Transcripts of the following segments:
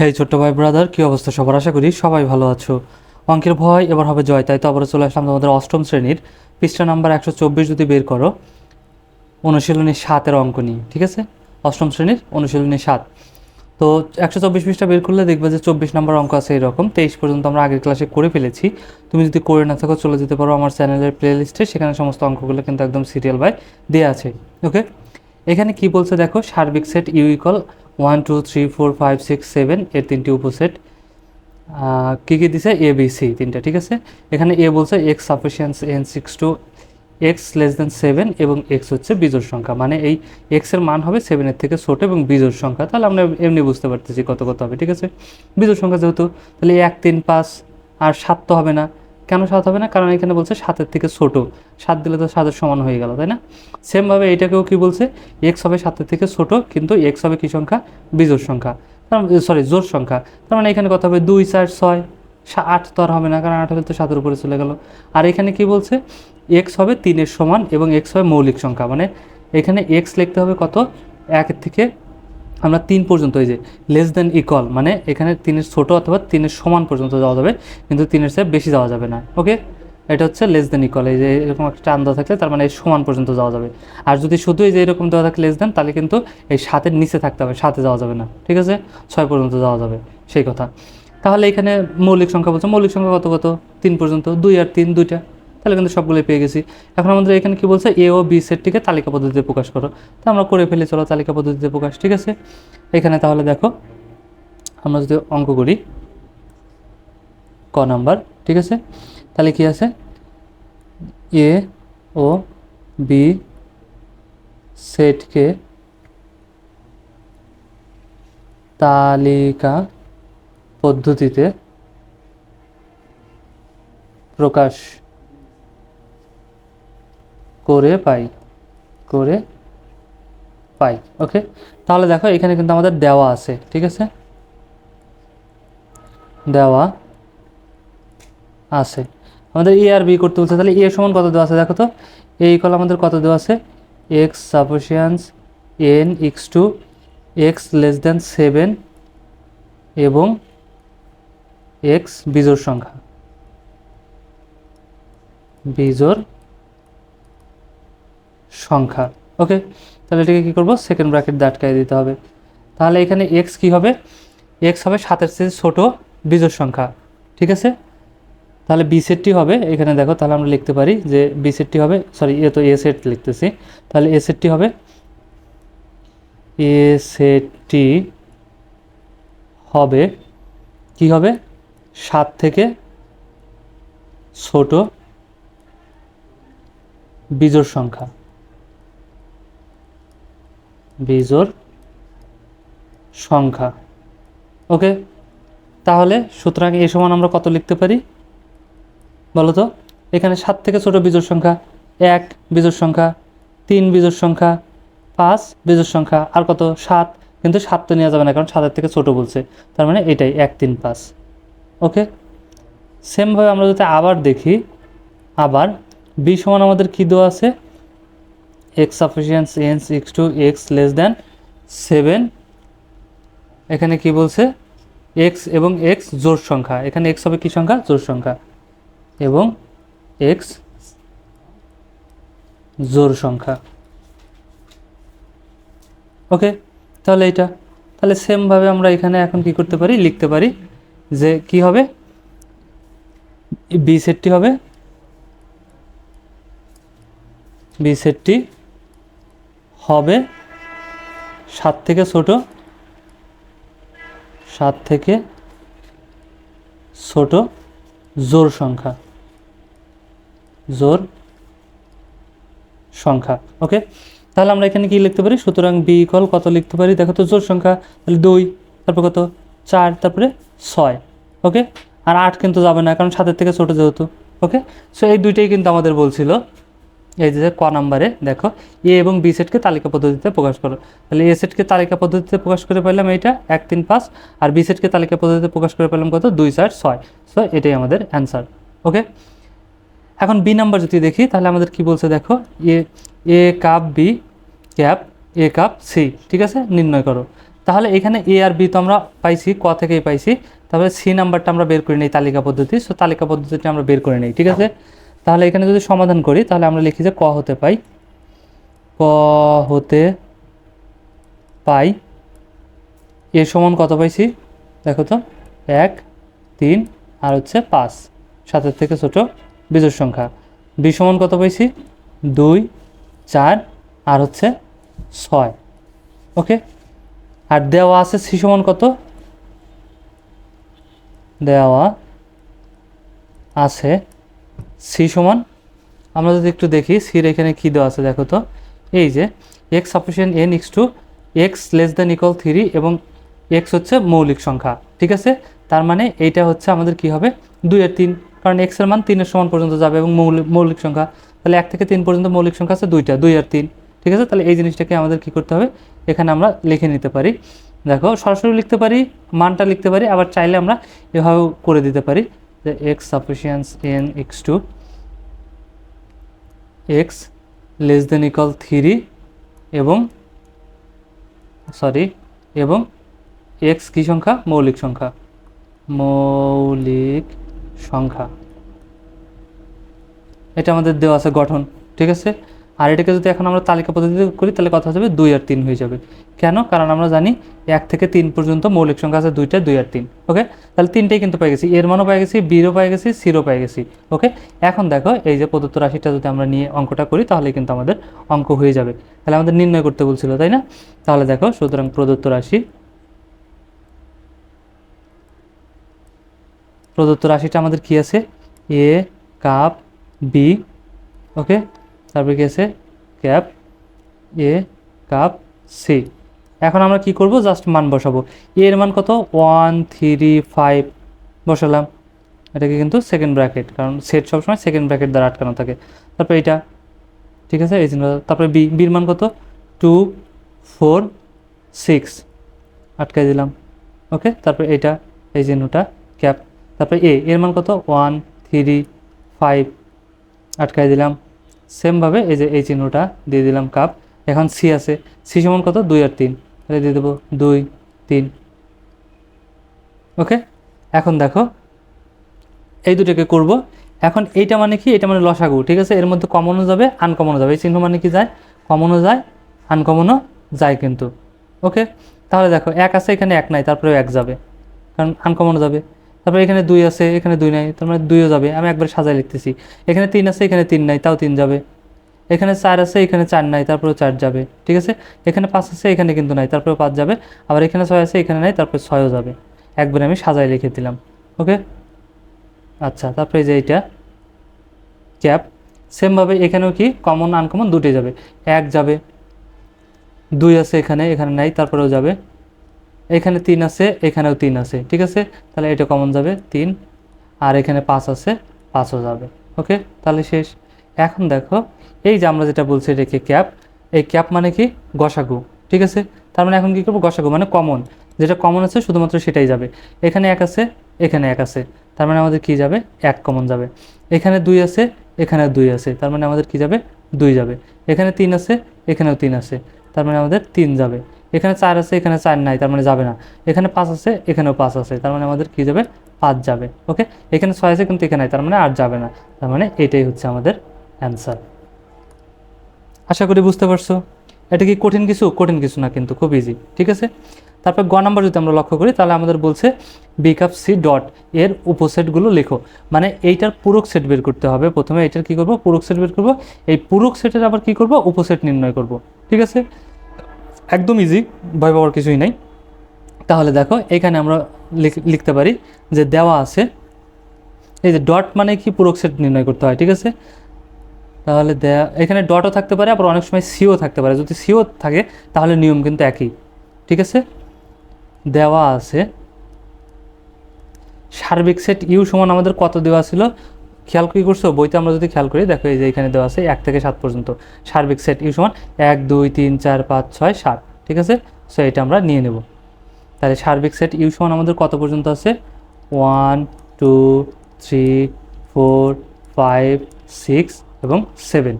হেই, ছোট্ট ভাই ব্রাদার কী অবস্থা সবার? আশা করি সবাই ভালো আছো। অঙ্কের ভয় এবার হবে জয়, তাই তো আবার চলে আসলাম তোমাদের অষ্টম শ্রেণির পৃষ্ঠা নাম্বার একশো চব্বিশ যদি বের করো, অনুশীলনী সাতের অঙ্ক নিয়ে, ঠিক আছে? অষ্টম শ্রেণির অনুশীলনী সাত। তো একশো চব্বিশ পৃষ্ঠা বের করলে দেখবে যে চব্বিশ নম্বর অঙ্ক আছে এরকম। তেইশ পর্যন্ত আমরা আগের ক্লাসে করে ফেলেছি। তুমি যদি করে না থাকো, চলে যেতে পারো আমার চ্যানেলের প্লে লিস্টে সেখানে সমস্ত অঙ্কগুলো কিন্তু একদম সিরিয়াল বাই দেওয়া আছে ওকে এখানে কি বলছে দেখো, সার্বিক set U equal one two three four five six seven এর তিনটি উপসেট। কী কী দিছে? এ বি সি তিনটা, ঠিক আছে? এখানে এ বলছে x sufficient N six two x less than seven এবং এক্স হচ্ছে বিজোড় সংখ্যা। মানে এই এক্সের মান হবে সেভেনের থেকে ছোট এবং বিজোড় সংখ্যা। তাহলে আমরা এমনি বুঝতে পারতেছি কত কত হবে, ঠিক আছে? বিজোড় সংখ্যা যেহেতু, তাহলে এক, তিন, পাঁচ, আর সাত তো হবে না। কেন সাত হবে না? কারণ এখানে বলছে সাতের থেকে ছোট। সাত দিলে তো সাতের সমান হয়ে গেল, তাই না? সেমভাবে এটাকেও কি বলছে? এক্স হবে সাতের থেকে ছোট, কিন্তু এক্স হবে কি সংখ্যা? বিজোর সংখ্যা। সরি জোর সংখ্যা। তার মানে এখানে কথা হবে দুই, চার, ছয় আট তো আর হবে না, কারণ আট হলে তো সাতের উপরে চলে গেল। আর এখানে কি বলছে? এক্স হবে তিনের সমান এবং এক্স হবে মৌলিক সংখ্যা। মানে এখানে এক্স লিখতে হবে কত? একের থেকে আমরা তিন পর্যন্ত, এই যে লেস দেন ইকুয়াল মানে এখানে তিনের ছোট অথবা তিনের সমান পর্যন্ত যাওয়া যাবে, কিন্তু তিনের চেয়ে বেশি যাওয়া যাবে না ওকে এটা হচ্ছে লেস দেন ইকুয়াল এই যে এরকম একটা টান দেওয়া থাকলে তার মানে সমান পর্যন্ত যাওয়া যাবে। আর যদি শুধু এই যে এরকম দেওয়া থাকে লেস দেন তাহলে কিন্তু এই সাতের নিচে থাকতে হবে সাথে যাওয়া যাবে না, ঠিক আছে? ছয় পর্যন্ত যাওয়া যাবে, সেই কথা। তাহলে এখানে মৌলিক সংখ্যা বলছে, মৌলিক সংখ্যা কত কত? তিন পর্যন্ত, দুই আর তিন, দুইটা। তাহলে কিন্তু সবগুলোই পেয়ে গেছি। এখন আমাদের এখানে কি বলছে? এ ও বি সেটটিকে তালিকা পদ্ধতিতে প্রকাশ করো। তো আমরা করে ফেলি, চলো তালিকা পদ্ধতিতে প্রকাশ, ঠিক আছে? এখানে তাহলে দেখো, আমরা যদি অঙ্ক করি, ক নাম্বার, ঠিক আছে? তাহলে কি আছে? এ ও বি সেটকে তালিকা পদ্ধতিতে প্রকাশ করে পাই করে পাই ওকে তাহলে দেখো এখানে কিন্তু আমাদের দেওয়া আছে, ঠিক আছে? দেওয়া আছে। আমাদের এ আর বি করতে বলছে, তাহলে এ সমান কত দেওয়া আছে দেখো তো? এই কল আমাদের কত দেওয়া আছে? X sufficient N x two x less than seven এবং এক্স বিজোর সংখ্যা। বিজোড় সংখ্যা, ওকে? তাহলে এটাকে কী করব? সেকেন্ড ব্র্যাকেট দাটকাই দিতে হবে। তাহলে এখানে এক্স কী হবে? এক্স হবে সাতের চেয়ে ছোটো বিজোড় সংখ্যা, ঠিক আছে? তাহলে বি সেটটি হবে, এখানে দেখো, তাহলে আমরা লিখতে পারি যে বি সেটটি হবে সরি এ তো এ সেট লিখতেছি। তাহলে এ সেটটি হবে এ সেটটি হবে, কি হবে? সাত থেকে ছোট বিজোড় সংখ্যা। বিজোড় সংখ্যা। ওকে তাহলে সুতরাং এ সমান আমরা কত লিখতে পারি? বলো তো? এখানে সাত থেকে ছোট বিজোড় সংখ্যা, এক বিজোড় সংখ্যা, তিন বিজোড় সংখ্যা, পাঁচ বিজোড় সংখ্যা, আর কত? সাত। কিন্তু সাত তো নেওয়া যাবে না, কারণ সাতের থেকে ছোট বলছে। তার মানে এটাই এক, তিন, পাঁচ। ওকে সেমভাবে আমরা যদি আবার দেখি, আবার বি সমান আমাদের কী দেওয়া আছে? X sufficient N six two x less than seven এখানে কি বলছে? এক্স এবং এক্স জোড় সংখ্যা। এখানে এক্স হবে কি সংখ্যা? জোড় সংখ্যা। এবং এক্স জোড় সংখ্যা। ওকে তাহলে এটা তাহলে সেমভাবে আমরা এখানে এখন কি করতে পারি? লিখতে পারি যে কি হবে? বি সেটটি হবে। বি সেটটি হবে সাত থেকে ছোট, সাত থেকে ছোট জোর সংখ্যা জোর সংখ্যা ওকে তাহলে আমরা এখানে কি লিখতে পারি? সুতরাং বি ইকল কত লিখতে পারি? দেখো তো জোর সংখ্যা, তাহলে দুই, তারপর কত? চার, তারপরে ছয় ওকে আর আট কিন্তু যাবে না, কারণ সাতের থেকে ছোটো যেহেতু ওকে সো এই দুইটাই কিন্তু আমাদের বলছিল। এই যে ক নাম্বারে, দেখো, এ এবং বি সেটকে তালিকা পদ্ধতিতে প্রকাশ করো। তাহলে এ সেটকে তালিকা পদ্ধতিতে প্রকাশ করে পেলাম এইটা, এক, তিন, পাঁচ, আর বি সেটকে তালিকা পদ্ধতিতে প্রকাশ করে পেলাম কত? দুই, চার, ছয়। সো এটাই আমাদের অ্যান্সার ওকে এখন বি নাম্বার যদি দেখি, তাহলে আমাদের কি বলছে দেখো? A A cup B cup A cup C ঠিক আছে? নির্ণয় করো। তাহলে এখানে এ আর বি তো আমরা পাইছি, ক থেকেই পাইছি। তারপরে সি নাম্বারটা আমরা বের করে নিই তালিকা পদ্ধতি সো তালিকা পদ্ধতিটা আমরা বের করে নিই, ঠিক আছে? তাহলে এখানে যদি সমাধান করি, তাহলে আমরা লিখি যে ক হতে পাই। ক হতে পাই, এ সমান কত পাইছি? দেখো তো, এক, তিন, আর হচ্ছে পাঁচ। সাতের থেকে ছোট বিজোড় সংখ্যা। বি সমান কত পাইছি? দুই, চার, আর হচ্ছে ছয়। ওকে? আর দেওয়া আছে সি সমান কত? দেওয়া আছে সি সমান, আমরা যদি একটু দেখি সির এখানে কী দেওয়া আছে দেখো তো? এই যে x sufficient N x two x less than equal three এবং এক্স হচ্ছে মৌলিক সংখ্যা, ঠিক আছে? তার মানে এইটা হচ্ছে আমাদের কি হবে? দুই আর তিন, কারণ এক্সের মান তিনের সমান পর্যন্ত যাবে এবং মৌলিক মৌলিক সংখ্যা, তাহলে এক থেকে তিন পর্যন্ত মৌলিক সংখ্যা আছে দুইটা দুই আর তিন, ঠিক আছে? তাহলে এই জিনিসটাকে আমাদের কি করতে হবে? এখানে আমরা লিখে নিতে পারি। দেখো, সরাসরি লিখতে পারি, মানটা লিখতে পারি, আবার চাইলে আমরা এভাবেও করে দিতে পারি। যে x N x two x less than equal three এবং সরি এবং এক্স কি সংখ্যা? মৌলিক সংখ্যা। মৌলিক সংখ্যা। এটা আমাদের দেওয়া আছে গঠন, ঠিক আছে? আর এটাকে যদি এখন আমরা তালিকা পদ্ধতিতে করি, তাহলে কথা যাবে দুই আর তিন হয়ে যাবে। কেন? কারণ আমরা জানি এক থেকে তিন পর্যন্ত মৌলিক সংখ্যা আছে দুইটা, দুই আর তিন। ওকে তাহলে তিনটেই কিন্তু পেয়ে গেছি। এর মানও পেয়ে গেছি বিরও পেয়ে গেছি, সিরও পেয়ে গেছি। ওকে এখন দেখো, এই যে প্রদত্ত রাশিটা যদি আমরা নিয়ে অঙ্কটা করি তাহলে কিন্তু আমাদের অঙ্ক হয়ে যাবে। তাহলে আমাদের নির্ণয় করতে বলছিল, তাই না? তাহলে দেখো, সুতরাং প্রদত্ত রাশি প্রদত্ত রাশিটা আমাদের কি আছে? এ, কাপ, বি ওকে তারপরে আছে ক্যাপ, এ, কাপ, সি। এখন আমরা কি করব? জাস্ট মান বসাবো। এ এর মান কত? ওয়ান, থ্রি, ফাইভ বসালাম। এটাকে কিন্তু সেকেন্ড ব্র্যাকেট, কারণ সেট সবসময় সেকেন্ড ব্র্যাকেট দ্বারা আটকানো থাকে। তারপরে এটা ঠিক আছে? এই চিহ্ন তারপরে বি, বির মান কত? Two, four, six. আটকাই দিলাম। ওকে? তারপরে এটা এই চিহ্নটা, ক্যাপ। তারপরে এ, এর মান কত? One, three, five. আটকাই দিলাম। সেমভাবে এই যে এই চিহ্নটা দিয়ে দিলাম কাপ এখন সি আছে। সি সমান কত? দুই আর তিন। তাহলে দিয়ে দেবো দুই, তিন। ওকে এখন দেখো, এই দুটোকে করব। এখন এইটা মানে কি? এটা মানে লসাগু, ঠিক আছে? এর মধ্যে কমনও যাবে আনকমনও যাবে। এই চিহ্ন মানে কি যায়? কমনও যায় আনকমনও যায় কিন্তু। ওকে তাহলে দেখো, এক আছে এখানে, এক নাই তারপরে এক যাবে। কারণ আনকমনও যাবে। তারপরে এখানে দুই আছে, এখানে দুই নাই, তার মানে দুইও যাবে। আমি একবার সাজাই লিখতেছি। এখানে তিন আছে, এখানে তিন নাই, তাও তিন যাবে। এখানে চার আছে, এখানে চার নাই তারপরে চার যাবে, ঠিক আছে? এখানে পাঁচ আছে, এখানে কিন্তু নাই তারপরে পাঁচ যাবে। আবার এখানে ছয় আছে, এখানে নাই, তারপরে ছয়ও যাবে। একবারে আমি সাজাই লিখে দিলাম, ওকে? আচ্ছা তারপরে যে এইটা, ক্যাপ। সেমভাবে এখানেও কি, কমন, আনকমন দুটোই যাবে। এক যাবে, দুই আছে এখানে এখানে নাই, তারপরেও যাবে। এখানে তিন আছে, এখানেও তিন আছে, ঠিক আছে? তাহলে এটা কমন যাবে তিন, আর এখানে পাঁচ আছে, পাঁচও যাবে, ওকে? তাহলে শেষ। এখন দেখো, এই যে আমরা যেটা বলছি এটাকে ক্যাপ? এই ক্যাপ মানে কি? গসাগু, ঠিক আছে? তার মানে এখন কি করব? গসাগু মানে কমন যেটা কমন আছে, শুধুমাত্র সেটাই যাবে। এখানে এক আছে, এখানে এক আছে। তার মানে আমাদের কি যাবে? এক কমন যাবে। এখানে দুই আছে, এখানে দুই আছে। তার মানে আমাদের কি যাবে? দুই যাবে। এখানে তিন আছে, এখানেও তিন আছে। তার মানে আমাদের তিন যাবে। এখানে চার আছে, এখানে চার নাই, তার মানে যাবে না। এখানে পাঁচ আছে, এখানেও পাঁচ আছে, তার মানে আমাদের কি যাবে? পাঁচ যাবে, ওকে? এখানে ছয় আছে, কিন্তু এখানে তার মানে আট যাবে না। তার মানে এটাই হচ্ছে আমাদের অ্যান্সার। আশা করি বুঝতে পারছ। এটা কি কঠিন কিছু? কঠিন কিছু না, কিন্তু খুব ইজি ঠিক আছে? তারপর গ নাম্বার যদি আমরা লক্ষ্য করি, তাহলে আমাদের বলছে বিক আপ সি ডট এর উপসেটগুলো লেখো। মানে এইটার পূরক সেট বের করতে হবে। প্রথমে এটার কি করব? পূরক সেট বের করব। এই পূরক সেটের আবার কি করব? উপসেট নির্ণয় করব, ঠিক আছে? একদম ইজি ভয় পাওয়ার কিছুই নাই। তাহলে দেখো, এখানে আমরা লিখ- লিখতে পারি যে দেওয়া আছে, এই যে ডট মানে কি? পূরক সেট নির্ণয় করতে হয়, ঠিক আছে? তাহলে দেয়া এখানে ডটও থাকতে পারে, আবার অনেক সময় সিও থাকতে পারে। যদি সিও থাকে, তাহলে নিয়ম কিন্তু একই, ঠিক আছে? দেওয়া আছে, সার্বিক সেট ইউ সমান আমাদের কত দেওয়া ছিল? খেয়াল কি করছ? বইতে আমরা যদি খেয়াল করি, দেখো এই যে এখানে দেওয়া আছে এক থেকে সাত পর্যন্ত। সার্বিক সেট ইউ সমান এক, দুই, তিন, চার, পাঁচ, ছয়, সাত। ঠিক আছে? সো এটা আমরা নিয়ে নেব। তাহলে সার্বিক সেট ইউ সমান আমাদের কত পর্যন্ত আছে? One, two, three, four, five, six এবং সেভেন।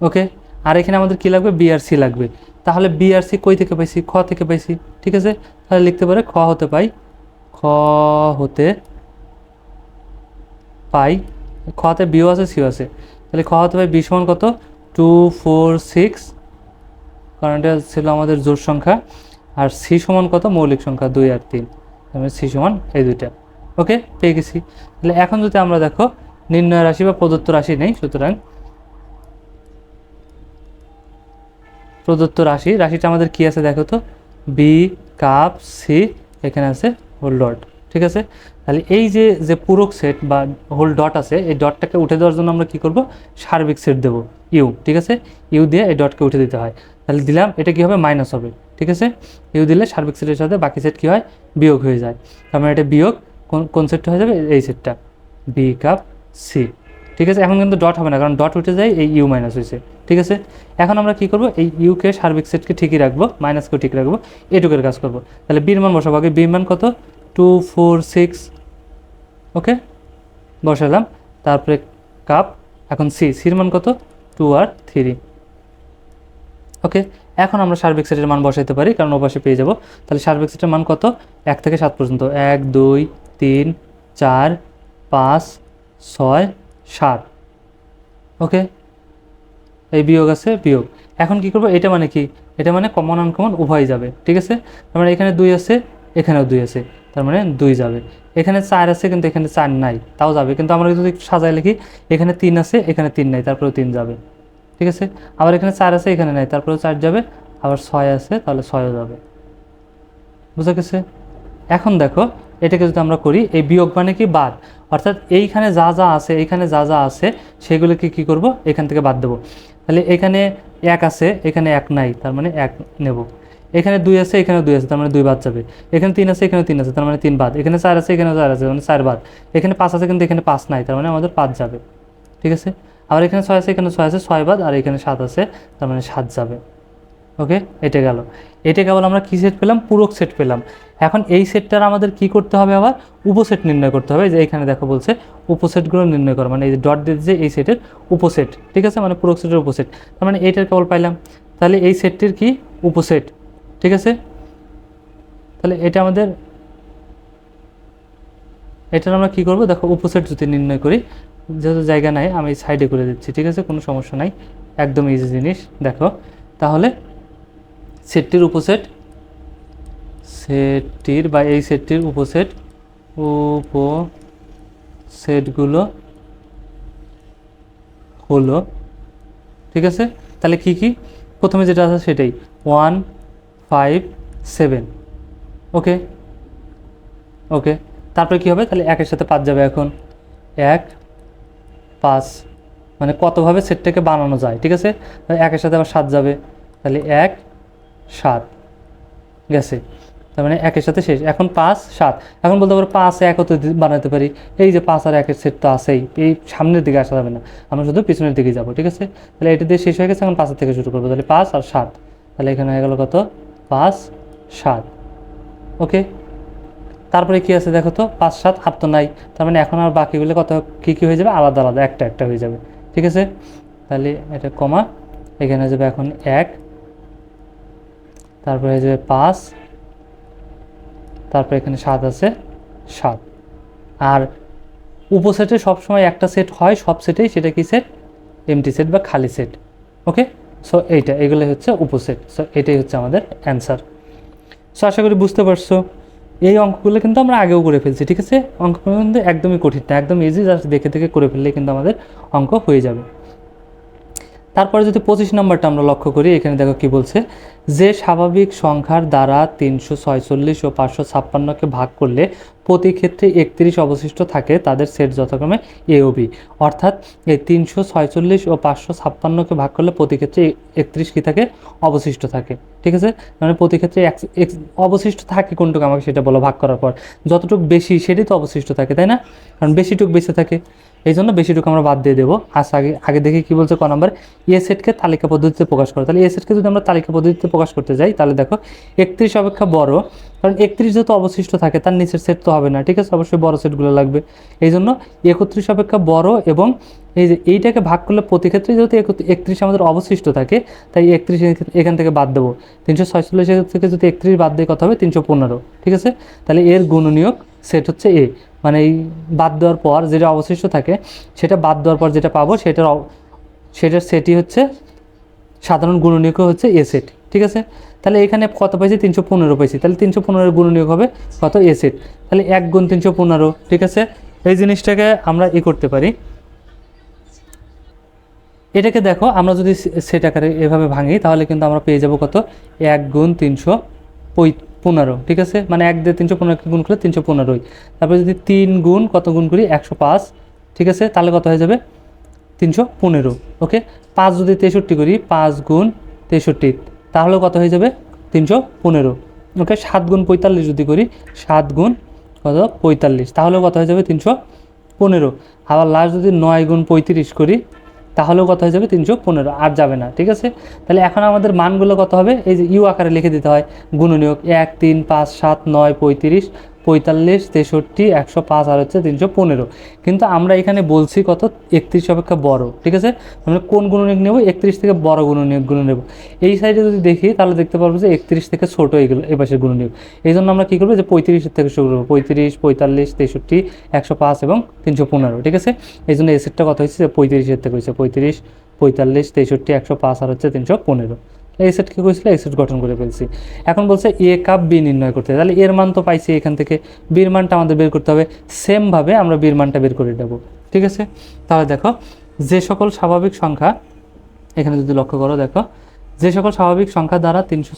ওকে? আর এখানে আমাদের কী লাগবে? বি আর সি লাগবে। তাহলে বি আর সি কই থেকে পাইছি? খ থেকে পাইছি। ঠিক আছে? তাহলে লিখতে পারে খ হতে পাই। খ হতে পাই খতে বিও আছে, সিও আছে। তাহলে খ হতে পাই বি সমান কত? Two, four, six. কারণ এটা ছিল আমাদের জোর সংখ্যা। আর সি সমান কত? মৌলিক সংখ্যা দুই আর তিন। তাহলে সি সমান এই দুইটা। ওকে? পেয়ে গেছি। তাহলে এখন যদি আমরা দেখো, নির্ণয় রাশি বা প্রদত্ত রাশি নেই, সুতরাং প্রদত্ত রাশি, রাশিটা আমাদের কি আছে দেখো তো? বি, কাপ, সি, এখানে আছে, হোল ডট। ঠিক আছে? তাহলে এই যে যে পূরক সেট বা হোল ডট আছে, এই ডটটাকে উঠে দেওয়ার জন্য আমরা কি করব? সার্বিক সেট দেব ইউ ঠিক আছে? ইউ দিয়ে এই ডটকে উঠে দিতে হয়। তাহলে দিলাম, এটা কি হবে? মাইনাস হবে, ঠিক আছে? ইউ দিলে সার্বিক সেটের সাথে বাকি সেট কি হয়? বিয়োগ হয়ে যায়। তার মানে এটা বিয়োগ, কোন কোন সেটটা হয়ে যাবে? এই সেটটা বি কাপ সি ঠিক আছে? এখন কিন্তু ডট হবে না, কারণ ডট উঠে যায়, এই ইউ মাইনাস হয়েছে, ঠিক আছে? এখন আমরা কি করব? এই ইউকে সার্বিক সেটকে ঠিকই রাখব মাইনাসকেও ঠিক রাখব, এটুকের কাজ করব। তাহলে বির মান বসাবো আগে বির মান কত? Two four six okay? বসালাম। তারপরে কাপ এখন সি সির মান কত? টু আর থ্রি ওকে? এখন আমরা সার্বিক সেটের মান বসাইতে পারি, কারণ ওপাশে পেয়ে যাব। তাহলে সার্বিক সেটের মান কত? এক থেকে সাত পর্যন্ত। এক, দুই, তিন, চার, পাঁচ, ছয়, সাত। ওকে? এই বিয়োগ আছে, বিয়োগ। এখন কি করব? এটা মানে কি? এটা মানে কমন আনকমন উভয় যাবে, ঠিক আছে? তার মানে এখানে দুই আছে, এখানেও দুই আছে, তার মানে দুই যাবে। এখানে চার আছে, কিন্তু এখানে চার নাই। তাও যাবে। কিন্তু আমরা যদি সাজায় লিখি, এখানে তিন আছে, এখানে তিন নাই, তারপরেও তিন যাবে। ঠিক আছে? আবার এখানে চার আছে, এখানে নাই, তারপরেও চার যাবে। আবার ছয় আছে, তাহলে ছয়ও যাবে। বুঝা গেছে? এখন দেখো, এটাকে যদি আমরা করি, এই বিয়োগ মানে কি? বাদ। অর্থাৎ এইখানে যা যা আছে, এইখানে যা যা আছে, সেগুলোকে কি করব? এখান থেকে বাদ দেবো। তাহলে এখানে এক আছে, এখানে এক নাই, তার মানে এক নেব। এখানে দুই আছে এখানে দুই আছে, তার মানে দুই বাদ যাবে। এখানে তিন আছে এখানে তিন আছে, তার মানে তিন বাদ। এখানে চার আছে এখানে চার আছে মানে চার বাদ। এখানে পাঁচ আছে, কিন্তু এখানে পাঁচ নাই, তার মানে আমাদের পাঁচ যাবে। ঠিক আছে? আবার এখানে ছয় আছে এখানে ছয় আছে, ছয় বাদ, আর এখানে সাত আছে, তার মানে সাত যাবে। ওকে? এটা গেল। এটা কেবল আমরা কী সেট পেলাম? পূরক সেট পেলাম। এখন এই সেটটার আমাদের কি করতে হবে আবার? উপসেট নির্ণয় করতে হবে। যে এখানে দেখো বলছে উপসেটগুলো নির্ণয় করো। মানে এই ডট দিয়ে যে এই সেটের উপসেট, ঠিক আছে? মানে পূরক সেটের উপসেট। তার মানে এইটার কেবল পাইলাম। তাহলে এই সেটটির কি? উপসেট। ঠিক আছে? তাহলে এটা আমাদের, এটার আমরা কি করব? দেখো উপসেট যদি নির্ণয় করি, যেহেতু জায়গা নাই, আমি সাইডে করে দিচ্ছি, ঠিক আছে? কোনো সমস্যা নাই, একদম ইজি জিনিস, দেখো। তাহলে সেটটির উপসেট, সেটটির বা এই সেটটির উপসেট, উপসেটগুলো হলো, ঠিক আছে? তাহলে কি কি? প্রথমে যেটা আছে সেটাই। One five seven okay okay তারপরে কি হবে? তাহলে একের সাথে পাঁচ যাবে এখন। এক, পাঁচ। মানে কতভাবে সেটটাকে বানানো যায়, ঠিক আছে? একের সাথে আবার সাত যাবে। তাহলে এক, সাত। গেছে তার মানে একের সাথে শেষ। এখন পাঁচ, সাত। এখন বলতে পারো পাঁচ একত্র বানাতে পারি। এই যে পাঁচ আর একের সেট তো আছেই। এই সামনের দিকে আসা যাবে না। আমরা শুধু পিছনের দিকে যাব, ঠিক আছে? তাহলে এটা দিয়ে শেষ হয়ে গেছে, এখন পাঁচের থেকে শুরু করব। তাহলে পাঁচ আর সাত। তাহলে এখানে হয়ে গেল কত? পাঁচ সাত। ওকে? তারপরে কি আছে দেখো তো? পাঁচ সাত আট তো নাই। তার মানে এখন আর বাকিগুলো কত, কী কী হয়ে যাবে? আলাদা আলাদা, একটা একটা হয়ে যাবে। ঠিক আছে? তাহলে এটা কমা। এখানে হয়ে যাবে এখন এক। তারপরে হয়ে যাবে পাঁচ। তারপরে এখানে সাত আছে, সাত। আর উপসেটে সবসময় একটা সেট হয়, সব সেটেই সেটা কি সেট? এমটি সেট বা খালি সেট। ওকে? সো এইটা এগুলো হচ্ছে উপসেট। সো এটাই হচ্ছে আমাদের অ্যান্সার সো আশা করি বুঝতে পারছ। এই অঙ্কগুলো কিন্তু আমরা আগেও করে ফেলছি, ঠিক আছে? অঙ্কগুলো কিন্তু একদমই কঠিন না, একদম ইজি জাস্ট দেখে দেখে করে ফেললে কিন্তু আমাদের অঙ্ক হয়ে যাবে। তারপরে যদি পঁচিশ নম্বরটা আমরা লক্ষ্য করি, এখানে দেখো কি বলছে, যে স্বাভাবিক সংখ্যার দ্বারা তিনশো ছয়চল্লিশ ও পাঁচশো ছাপ্পান্নকে ভাগ করলে প্রতি ক্ষেত্রে একত্রিশ অবশিষ্ট থাকে তাদের সেট যথাক্রমে এ ও বি। অর্থাৎ এই তিনশো ছয়চল্লিশ ও পাঁচশো ছাপ্পান্নকে ভাগ করলে প্রতি ক্ষেত্রে একত্রিশ কী থাকে? অবশিষ্ট থাকে। ঠিক আছে? মানে প্রতি ক্ষেত্রে অবশিষ্ট থাকে কোনটুকু আমাকে সেটা বলো ভাগ করার পর। যতটুকু বেশি সেটাই তো অবশিষ্ট থাকে, তাই না? কারণ বেশিটুক বেঁচে থাকে। এই জন্য বেশিটুকু আমরা বাদ দিয়ে দেবো। আজ আগে আগে দেখি কী বলছে ক নাম্বার। এ সেটকে তালিকা পদ্ধতিতে প্রকাশ করো। তাহলে এ সেটকে যদি আমরা তালিকা পদ্ধতিতে প্রকাশ করতে যাই, তাহলে দেখো একত্রিশ অপেক্ষা বড়। কারণ একত্রিশ যেহেতু অবশিষ্ট থাকে, তার নিচের সেট তো হবে না, ঠিক আছে? অবশ্যই বড় সেটগুলো লাগবে। এই জন্য একত্রিশ অপেক্ষা বড় এবং এই যে এইটাকে ভাগ করলে প্রতি ক্ষেত্রে যেহেতু একত্রিশ আমাদের অবশিষ্ট থাকে, তাই একত্রিশ এখান থেকে বাদ দেবো। তিনশো ছয়চল্লিশ থেকে যদি একত্রিশ বাদ দিয়ে কথা হবে? তিনশো পনেরো, ঠিক আছে? তাহলে এর গুণনীয়ক সেট হচ্ছে এ। মানে এই বাদ দেওয়ার পর যেটা অবশিষ্ট থাকে, সেটা বাদ দেওয়ার পর যেটা পাবো সেটার সেটার সেটই হচ্ছে সাধারণ গুণনীয়ক হচ্ছে এ সেট ঠিক আছে? তাহলে এখানে কত পাইছি? তিনশো পনেরো পাইছি। তাহলে তিনশো পনেরো গুণনীয়ক হবে কত এ সেট তাহলে এক গুণ তিনশো পনেরো, ঠিক আছে? এই জিনিসটাকে আমরা ই করতে পারি। এটাকে দেখো, আমরা যদি সেট আকারে এভাবে ভাঙি, তাহলে কিন্তু আমরা পেয়ে যাব কত? এক গুণ তিনশো পনেরো, ঠিক আছে? মানে এক দিয়ে তিনশো পনেরোকে গুণ করলে তিনশো পনেরোই। তারপরে যদি তিন গুণ কত গুণ করি? একশো পাঁচ, ঠিক আছে? তাহলে কত হয়ে যাবে? তিনশো পনেরো, ওকে? পাঁচ যদি তেষট্টি করি, পাঁচ গুণ তেষট্টি, তাহলে কত হয়ে যাবে? তিনশো পনেরো, ওকে? সাত গুণ পঁয়তাল্লিশ যদি করি, সাত গুণ কত? পঁয়তাল্লিশ, তাহলে কত হয়ে যাবে? তিনশো পনেরো। আবার লাস্ট যদি নয় গুণ পঁয়ত্রিশ করি তাহলেও কত হয়ে যাবে? তিনশো পনেরো। আর যাবে না, ঠিক আছে? তাহলে এখন আমাদের মানগুলো কত হবে? এই যে ইউ আকারে লিখে দিতে হয়। গুণনীয়ক এক, তিন, পাঁচ, সাত, নয়, পঁয়ত্রিশ। পঁয়তাল্লিশ, তেষট্টি, একশো পাঁচ আর হচ্ছে তিনশো পনেরো। কিন্তু আমরা এখানে বলছি কত? একত্রিশ অপেক্ষা বড়, ঠিক আছে? আমরা কোন গুণনীয়ক নেব? একত্রিশ থেকে বড় গুণ নেব। এই সাইডে যদি দেখি, তাহলে দেখতে পারব যে একত্রিশ থেকে ছোটো এগুলো এ পাশের গুণনীয়ক। এই জন্য আমরা কী করব? যে পঁয়ত্রিশের থেকে শুরু করব। পঁয়ত্রিশ, পঁয়তাল্লিশ, তেষট্টি, একশো পাঁচ এবং তিনশো পনেরো, ঠিক আছে? এই জন্য এই সেটটা কত হয়েছে? যে পঁয়ত্রিশের থেকে হয়েছে। পঁয়ত্রিশ, পঁয়তাল্লিশ, তেষট্টি, একশো পাঁচ আর হচ্ছে তিনশো পনেরো। এই সেট কী করেছিল এই সেট গঠন করে ফেলছি। এখন বলছে এ কাপ বি নির্ণয় করতে। তাহলে এর মান তো পাইছি এখান থেকে। বির মানটা আমাদের বের করতে হবে। সেমভাবে আমরা বির মানটা বের করে দেবো ঠিক আছে? তাহলে দেখো, যে সকল স্বাভাবিক সংখ্যা, এখানে যদি লক্ষ্য করো দেখো, যে সকল স্বাভাবিক সংখ্যা দ্বারা তিনশো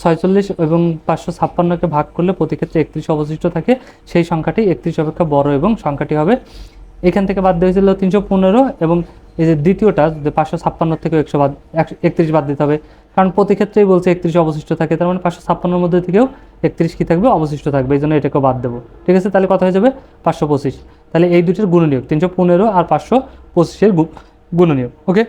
ছয়চল্লিশ এবং পাঁচশো ছাপ্পান্নকে ভাগ করলে প্রতি ক্ষেত্রে একত্রিশ অবশিষ্ট থাকে। সেই সংখ্যাটি একত্রিশ অপেক্ষা বড় এবং সংখ্যাটি হবে এখান থেকে বাদ দেওয়া হয়েছিল তিনশো পনেরো এবং এই যে দ্বিতীয়টা পাঁচশো ছাপ্পান্ন থেকে একশো বাদ একত্রিশ বাদ দিতে হবে। কারণ প্রতি ক্ষেত্রেই বলছে একত্রিশ অবশিষ্ট থাকে। তার মানে পাঁচশো ছাপ্পান্নর মধ্যে থেকেও একত্রিশ কী থাকবে? অবশিষ্ট থাকবে। এই জন্য এটাকেও বাদ দেবো। ঠিক আছে? তাহলে কত হয়ে যাবে পাঁচশো পঁচিশ। তাহলে এই দুটির গুণনীয়ক, তিনশো পনেরো আর পাঁচশো পঁচিশের গুণনীয়ক, ওকে?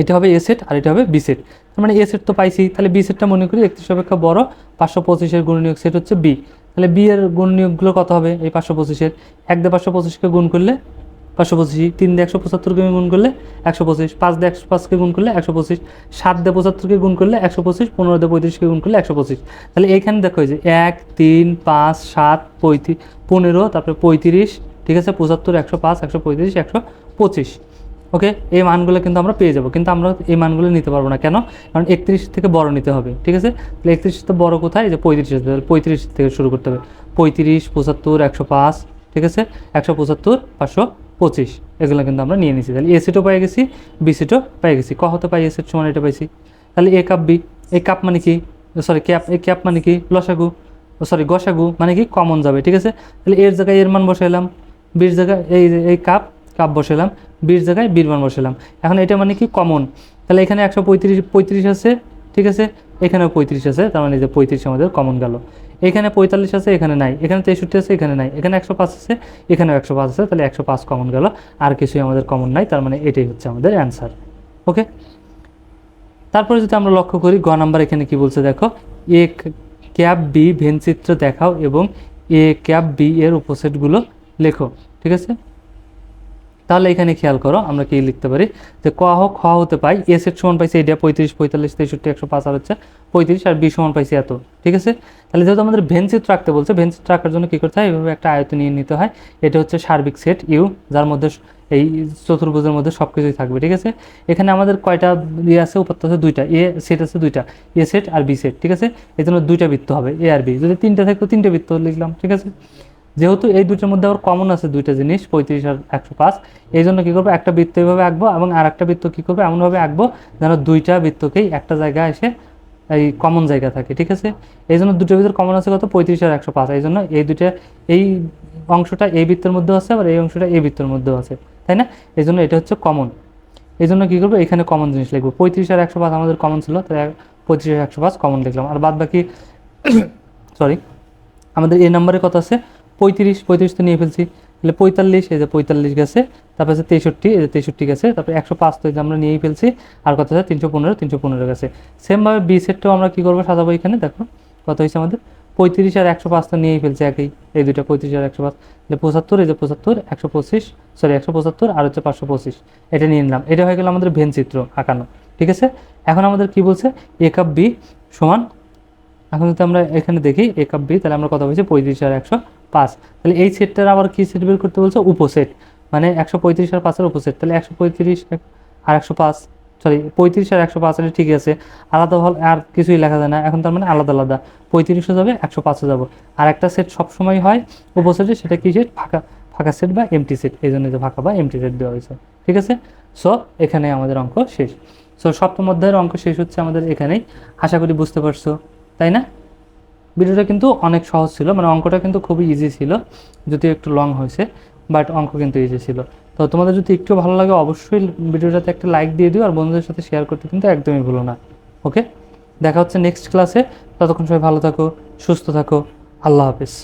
এটা হবে এ সেট আর এটা হবে বি সেট তার মানে এ সেট তো পাইছি। তাহলে বি সেটটা মনে করি একত্রিশ অপেক্ষা বড়, পাঁচশো পঁচিশের গুণনীয়ক সেট হচ্ছে বি তাহলে বি এর গুণনীয়কগুলো কত হবে? এই পাঁচশো পঁচিশের। এক দিয়ে পাঁচশো পঁচিশকে গুণ করলে পাঁচশো পঁচিশ, তিন দিয়ে একশো পঁচাত্তরকে গুণ করলে একশো পঁচিশ, পাঁচ দিয়ে একশো পাঁচকে গুণ করলে একশো পঁচিশ, সাত দিয়ে পঁচাত্তরকে গুণ করলে একশো পঁচিশ, পনেরো দিয়ে পঁয়ত্রিশকে গুণ করলে একশো পঁচিশ। তাহলে এইখানে দেখো যে এক, তিন, পাঁচ, সাত, পঁয়ত্রিশ, পনেরো, তারপরে পঁয়ত্রিশ, ঠিক আছে, পঁচাত্তর, একশো পাঁচ, একশো পঁয়ত্রিশ, একশো পঁচিশ। ওকে? এই মানগুলো কিন্তু আমরা পেয়ে যাব, কিন্তু আমরা এই মানগুলো নিতে পারব না। কেন? কারণ একত্রিশ থেকে বড় নিতে হবে, ঠিক আছে? তাহলে একত্রিশ থেকে বড় কোথায়? যে পঁয়ত্রিশ হতে হবে পঁয়ত্রিশ থেকে শুরু করতে হবে। পঁয়ত্রিশ, পঁচাত্তর, একশো পাঁচ, ঠিক আছে? একশো পঁচাত্তর, পাঁচশো পঁচিশ, এগুলো কিন্তু আমরা নিয়ে নিয়েছি তাহলে এ সিটও পেয়ে গেছি বি সিটও পেয়ে গেছি। ক হতে পাই এ সিট সমান এটা পাইছি। তাহলে এ কাপ বি এই কাপ মানে কি? সরি ক্যাপ এই ক্যাপ মানে কি? লসাগু। সরি গসাগু মানে কি? কমন যাবে, ঠিক আছে? তাহলে এর জায়গায় এর মান বসাইলাম। বির জায়গায় এই এই কাপ কাপ বসালাম বির জায়গায় বির মান বসালাম এখন এটা মানে কি? কমন। তাহলে এখানে একশো পঁয়ত্রিশ পঁয়ত্রিশ আছে, ঠিক আছে? এখানেও পঁয়ত্রিশ আছে, তার মানে যে পঁয়ত্রিশ আমাদের কমন গেল। এখানে পঁয়তাল্লিশ আছে, এখানে নাই। এখানে তেষট্টি আছে, এখানে নাই। এখানে একশো পাঁচ আছে, এখানেও একশো পাঁচ আছে, তাহলে একশো পাঁচ কমন গেল। আর কিছুই আমাদের কমন নাই, তার মানে এটাই হচ্ছে আমাদের অ্যান্সার ওকে তারপরে যদি আমরা লক্ষ্য করি, গ নাম্বার এখানে কি বলছে দেখো? এ ক্যাপ বি ভেনচিত্র দেখাও এবং এ ক্যাপ বি এর উপসেটগুলো লেখো। ঠিক আছে? তাহলে এখানে খেয়াল করো, আমরা কি লিখতে পারি? যে ক হোক, খ হতে পাই এ সেট সমান পাইছি এটা পঁয়ত্রিশ, পঁয়তাল্লিশ, তেষট্টি, একশো পাঁচ আর হচ্ছে পঁয়ত্রিশ, আর বি সমান পাইছি এত, ঠিক আছে? তাহলে যেহেতু আমাদের ভেনচিত্র রাখতে বলছে ভেনচিত্র রাখার জন্য কী করতে হয়? এইভাবে একটা আয়ত নিয়ে নিতে হয়, এটা হচ্ছে সার্বিক সেট ইউ যার মধ্যে এই চতুর্ভুজের মধ্যে সব কিছুই থাকবে, ঠিক আছে? এখানে আমাদের কয়টা ইয়ে আছে? উপাত্ত আছে দুইটা এ সেট আছে দুইটা এ সেট আর বি সেট, ঠিক আছে? এই জন্য দুইটা বৃত্ত হবে এ আর বি যদি তিনটা থাকতো, তিনটে বৃত্ত লিখলাম, ঠিক আছে? যেহেতু এই দুটোর মধ্যে আবার কমন আছে দুইটা জিনিস, পঁয়ত্রিশ আর একশো পাঁচ। এই জন্য কী করব? একটা বৃত্ত এইভাবে আঁকবো এবং আর একটা বৃত্ত কী করব? এমনভাবে আঁকবো যেন দুইটা বৃত্তকেই একটা জায়গায় এসে এই কমন জায়গা থাকে, ঠিক আছে? এই জন্য দুটোর ভিতর কমন আছে কত? পঁয়ত্রিশ আর একশো পাঁচ। এই জন্য এই দুইটা, এই অংশটা এই বৃত্তের মধ্যেও আছে, আবার এই অংশটা এই বৃত্তের মধ্যেও আছে, তাই না? এই জন্য এটা হচ্ছে কমন এই জন্য কী করব? এখানে কমন জিনিস লিখব। পঁয়ত্রিশ আর একশো পাঁচ আমাদের কমন ছিল, তাই পঁয়ত্রিশ আর একশো পাঁচ কমন লিখলাম। আর বাদ বাকি সরি আমাদের এই নাম্বারে কত আছে? পঁয়ত্রিশ পঁয়ত্রিশ তো নিয়ে ফেলছি। তাহলে পঁয়তাল্লিশ, এই যে পঁয়তাল্লিশ গেছে, তারপর আছে তেষট্টি, এই যে তেষট্টি গেছে, তারপরে একশো পাঁচ তো আমরা নিয়েই ফেলছি। আর কত আছে? তিনশো পনেরো তিনশো পনেরো গেছে। সেমভাবে বি সেটটাও আমরা কী করব সাজাবো এখানে? দেখো, কত হয়েছে আমাদের? পঁয়ত্রিশ আর একশো পাঁচ তো নিয়েই ফেলছে একই, এই দুইটা পঁয়ত্রিশ আর একশো পাঁচ। তাহলে পঁচাত্তর, এই যে পঁচাত্তর, একশো পঁচিশ সরি একশো পঁচাত্তর আর হচ্ছে পাঁচশো পঁচিশ। এটা নিয়ে নিলাম। এটা হয়ে গেল আমাদের ভেন চিত্র আঁকানো। ঠিক আছে? এখন আমাদের কি বলছে? এ কাপ বি সমান এখন যদি আমরা এখানে দেখি এ কাপ বি তাহলে আমরা কত বলছি পঁয়ত্রিশ আর একশো পাঁচ। তাহলে এই সেটটার আবার কি সেট বের করতে বলছে? উপসেট। মানে একশো পঁয়ত্রিশ আর পাঁচের উপসেট। তাহলে একশো পঁয়ত্রিশ আর একশো পাঁচ। সরি, পঁয়ত্রিশ আর একশো পাঁচ এটা ঠিক আছে। আলাদা হল আর কিছুই লেখা যায় না। এখন তার মানে আলাদা আলাদা। পঁয়ত্রিশও যাবে, একশো পাঁচও যাব। আর একটা সেট সবসময় হয় উপসেটে, সেটা কি সেট? ফাঁকা ফাঁকা সেট বা এমটি সেট। এই জন্য যে ফাঁকা বা এমটি সেট দেওয়া হয়েছে। ঠিক আছে? সো এখানে আমাদের অঙ্ক শেষ। সো সপ্তম অধ্যায়ের অঙ্ক শেষ হচ্ছে আমাদের এখানেই। আশা করি বুঝতে পারছ। তাই না? ভিডিওটা কিন্তু অনেক সহজ ছিল মানে অঙ্কটা কিন্তু খুবই ইজি ছিল, যদিও একটু লং হয়েছে বাট অঙ্ক কিন্তু ইজি ছিল। তো তোমাদের যদি একটু ভালো লাগে অবশ্যই ভিডিওটাতে একটা লাইক দিয়ে দিও, আর বন্ধুদের সাথে শেয়ার করতে কিন্তু একদমই ভুলো না ওকে দেখা হচ্ছে নেক্সট ক্লাসে ততক্ষণ সবাই ভালো থাকো, সুস্থ থাকো, আল্লাহ হাফিজ।